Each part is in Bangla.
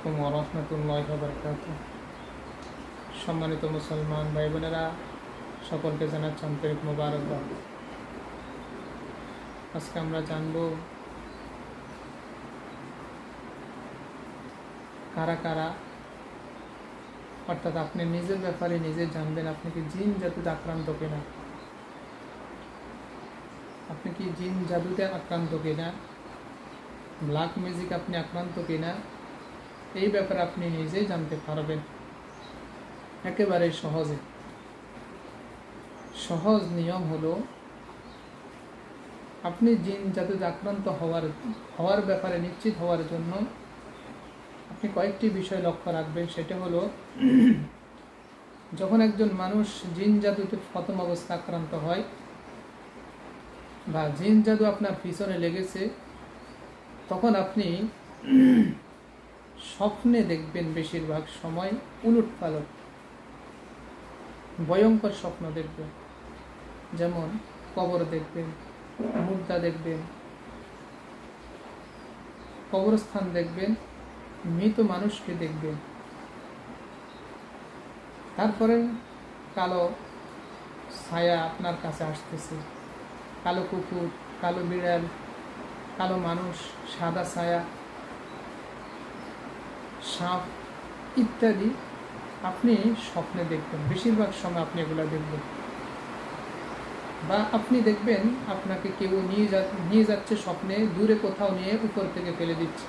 আলাইকুম ওরহমতুল্লাহ বরকাত সম্মানিত মুসলমান ভাই বোনেরা সকলকে জানাচ্ছি আন্তরিক মোবারকবাদ। আজকে আমরা জানব কারা কারা, অর্থাৎ আপনি নিজের ব্যাপারে নিজে জানবেন আপনি কি জিন জাদুতে আক্রান্ত কিনা? আপনি কি জিন জাদুতে আক্রান্ত কিনা? ব্ল্যাক ম্যাজিক আপনি আক্রান্ত কিনা? এই ব্যাপারে আপনি নিজেই জানতে পারবেন। একেবারে সহজে। সহজ নিয়ম হলো, আপনি জিন জাদুতে আক্রান্ত হওয়ার হওয়ার ব্যাপারে নিশ্চিত হওয়ার জন্য আপনি কয়েকটি বিষয় লক্ষ্য রাখবেন। সেটা হলো, যখন একজন মানুষ জিন জাদুতে প্রথম অবস্থা আক্রান্ত হয় বা জিন জাদু আপনার পিছনে লেগেছে, তখন আপনি স্বপ্নে দেখবেন বেশিরভাগ সময় উলট পালট ভয়ঙ্কর স্বপ্ন দেখবেন। যেমন কবর দেখবেন, মুদ্রা দেখবেন, কবরস্থান দেখবেন, মৃত মানুষকে দেখবেন। তারপরে কালো ছায়া আপনার কাছে আসতেছে। কালো কুকুর, কালো বিড়াল, কালো মানুষ, সাদা ছায়া। সাপ ইত্যাদি আপনি স্বপ্নে দেখবেন। বেশিরভাগ সময় আপনি এগুলো দেখবেন। বা আপনি দেখবেন আপনাকে কেউ নিয়ে যা, নিয়ে যাচ্ছে স্বপ্নে, দূরে কোথাও নিয়ে উপর থেকে ফেলে দিচ্ছে।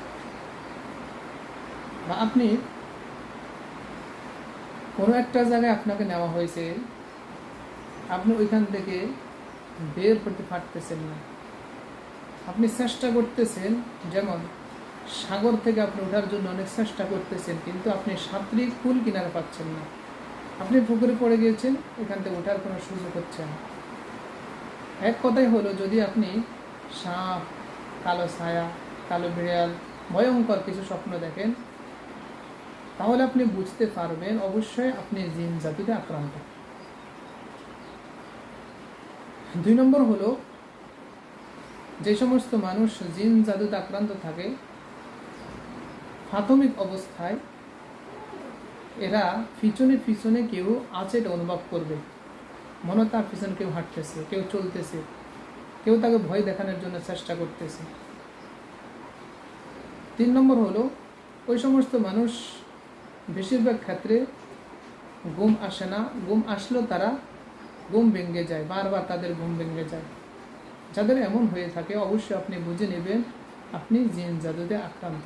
বা আপনি কোনো একটা জায়গায় আপনাকে নেওয়া হয়েছে, আপনি ওইখান থেকে বের করতে পারতেছেন না। আপনি চেষ্টা করতেছেন, যেমন সাগর থেকে আপনি ওঠার জন্য অনেক চেষ্টা করতেছেন, কিন্তু আপনি সাঁতরি কুল কিনারে পাচ্ছেন না। আপনি পুকুরে পড়ে গিয়েছেন, এখান থেকে ওঠার কোনো সুযোগ হচ্ছে না। এক কথাই হলো, যদি আপনি সাপ, কালো ছায়া, কালো বিড়াল, ভয়ঙ্কর কিছু স্বপ্ন দেখেন, তাহলে আপনি বুঝতে পারবেন অবশ্যই আপনি জিন জাতিতে আক্রান্ত। দুই নম্বর হলো, যে সমস্ত মানুষ জিন জাদুতে আক্রান্ত থাকে প্রাথমিক অবস্থায় এরা পিছনে পিছনে কেউ আছে এটা অনুভব করবে। মনে তার পিছনে কেউ হাঁটতেছে, কেউ চলতেছে, কেউ তাকে ভয় দেখানোর জন্য চেষ্টা করতেছে। তিন নম্বর হলো, ওই সমস্ত মানুষ বেশিরভাগ ক্ষেত্রে ঘুম আসে না। ঘুম আসলেও তারা ঘুম ভেঙে যায়, বারবার তাদের ঘুম ভেঙে যায়। যাদের এমন হয়ে থাকে, অবশ্যই আপনি বুঝে নেবেন, আপনি জিন জাদুতে আক্রান্ত।